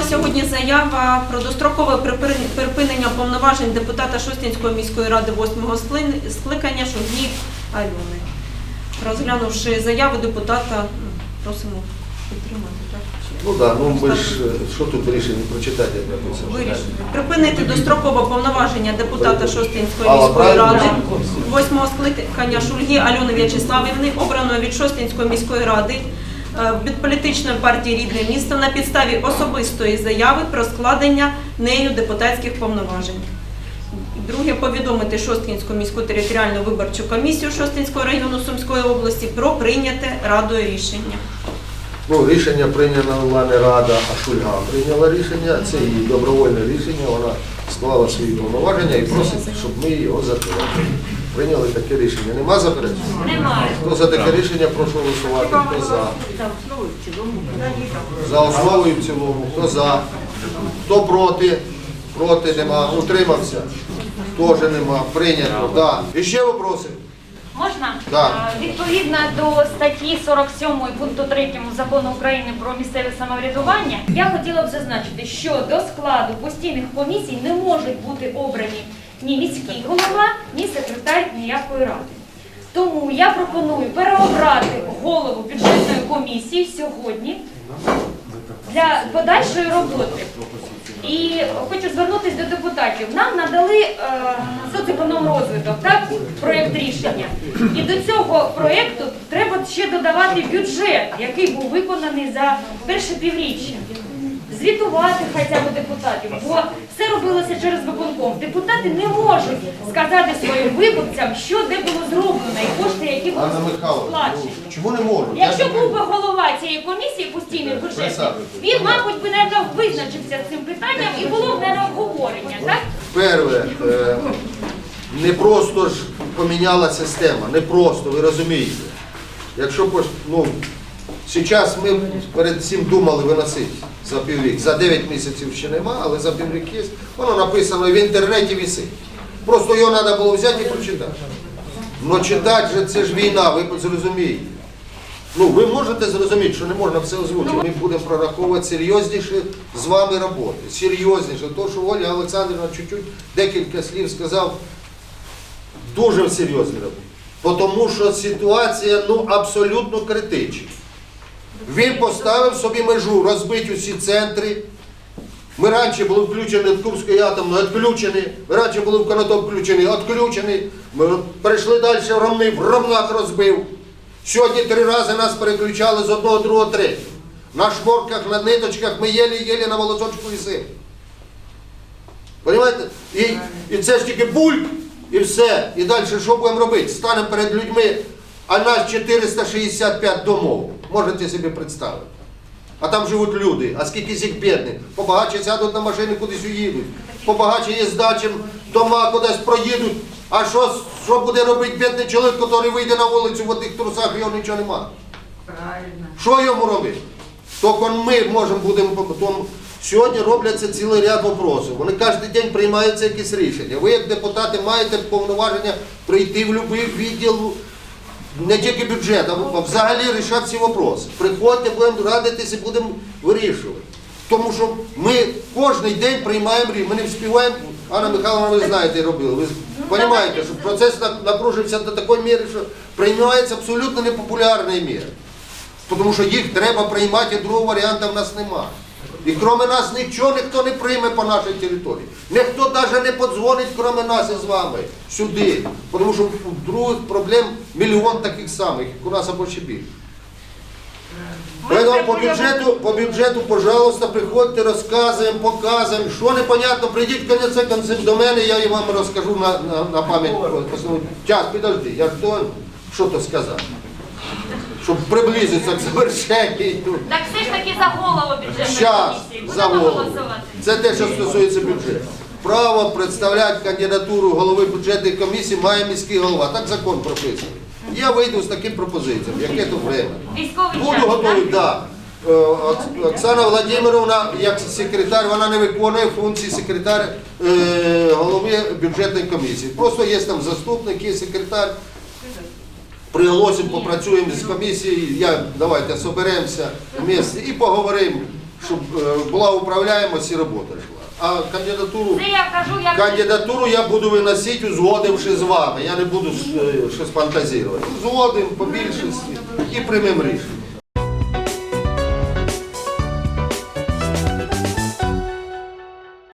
Поступила сьогодні заява про дострокове припинення повноважень депутата Шостінської міської ради 8-го скликання Шугні Альони. Розглянувши заяву депутата, просимо підтримати. Так? Ну так, ну ми ж що тут рішення прочитати, написано. Вирішили. Припинити дострокове повноваження депутата Шостинської міської ради восьмого скликання Шульги Альони В'ячеславівни, обраної від Шостинської міської ради від політичної партії Рідне місто на підставі особистої заяви про складення нею депутатських повноважень. Друге, повідомити Шосткінську міську територіальну виборчу комісію Шостинського району Сумської області про прийняте радою рішення. Ну, рішення прийняла не Рада, а Шульга прийняла рішення. Це її добровольне рішення, вона склала свої повноваження і просить, щоб ми його затвердили. Прийняли таке рішення. Нема заперечень? Немає. Хто за таке рішення, прошу голосувати. Хто за? За основу і в цілому. Хто за? Хто проти? Проти нема. Утримався? Теж нема. Прийнято. Да. І ще вопроси? Можна? Е, Відповідно до статті 47 пункту 3 закону України про місцеве самоврядування, я хотіла б зазначити, що до складу постійних комісій не можуть бути обрані ні міський голова, ні секретар ніякої ради. Тому я пропоную переобрати голову бюджетної комісії сьогодні для подальшої роботи. І хочу звернутися до депутатів. Нам надали е, соцекономрозвиток, так, проєкт рішення. І до цього проєкту треба ще додавати бюджет, який був виконаний за перше півріччя. Звітувати хоча б депутатів, бо все робилося через виконком. Депутати не можуть сказати своїм виборцям, що де було зроблено, і кошти, які були Анна Михайловна, сплачені. ну, чому не можу? Якщо був би голова цієї комісії постійної бюджетної, він, мабуть, би не визначився з цим питанням і було б не обговорення, так? Перше, е, не просто ж поміняла система, не просто, ви розумієте. Якщо пош- ну, зараз ми перед цим думали виносити за піврік. За 9 місяців ще нема, але за піврік є. Воно написано в інтернеті висить. Просто його треба було взяти і прочитати. Ну читати же це ж війна, ви зрозумієте. Ну, ви можете зрозуміти, що не можна все озвучити. Ми будемо прораховувати серйозніше з вами роботи. Серйозніше. То, що Оля Олександрівна чуть-чуть декілька слів сказав, дуже серйозні роботи. Бо Тому що ситуація ну, абсолютно критична. Він поставив собі межу розбити усі центри. Ми раніше були включені в Курської атомної, відключені. Ми раніше були в Конотоп включені, відключені. Ми перейшли далі в Ромни, в Ромнах розбив. Сьогодні три рази нас переключали з одного, другого, третього. На шморках, на ниточках ми єлі-єлі на волосочку висимо. Понимаєте? І, і це ж тільки бульк, і все. І далі що будемо робити? Станемо перед людьми, а нас 465 домов. Можете собі представити. А там живуть люди, а скільки з їх бідних. Побагаче сядуть на машини, кудись уїдуть. Побагаче є здачі, дома кудись проїдуть. А що, що буде робити бідний чоловік, який вийде на вулицю в одних трусах, його нічого немає? Що йому робити? Тільки ми можемо будемо потім. Сьогодні робляться цілий ряд вопросів. Вони кожен день приймаються якісь рішення. Ви, як депутати, маєте повноваження прийти в будь-який відділ, не тільки бюджет, а взагалі рішати всі вопроси. Приходьте, будемо радитися, будемо вирішувати. Тому що ми кожен день приймаємо рішення. Ми не вспіваємо, Анна Михайловна, ви знаєте, робили. Ви розумієте, що процес напружився до такої міри, що приймаються абсолютно непопулярні міри. Тому що їх треба приймати, другого варіанту в нас немає. І крім нас нічого ніхто не прийме по нашій території. Ніхто навіть не подзвонить, крім нас із вами, сюди. Тому що других проблем мільйон таких самих, як у нас або ще більше. Поэтому по бюджету, по бюджету, пожалуйста, приходьте, розказуємо, показуємо. Що непонятно, прийдіть кінець концем до мене, я вам розкажу на, на, на пам'ять. Час, підожди, я ж то, що то сказав. Щоб приблизитися к завершенню. Так все ж таки за голову бюджетної Щас, комісії. за Будемо голову. голосувати. Це те, що стосується бюджету. Право представляти кандидатуру голови бюджетної комісії має міський голова. Так закон прописаний. Я вийду з таким пропозиціями. Яке то время? Військовий Буду час, готовий, так? так. Да. Е, Ок- Оксана Владимировна, як секретар, вона не виконує функції секретар е, голови бюджетної комісії. Просто є там заступник, є секретар. Приголосимо, попрацюємо з комісією. Я, давайте соберемося в місті і поговоримо. щоб е, була управляємость і робота йшла. А кандидатуру, кандидатуру я буду виносити, узгодивши з вами. Я не буду е, щось фантазувати. Узгодимо по більшості і приймемо рішення.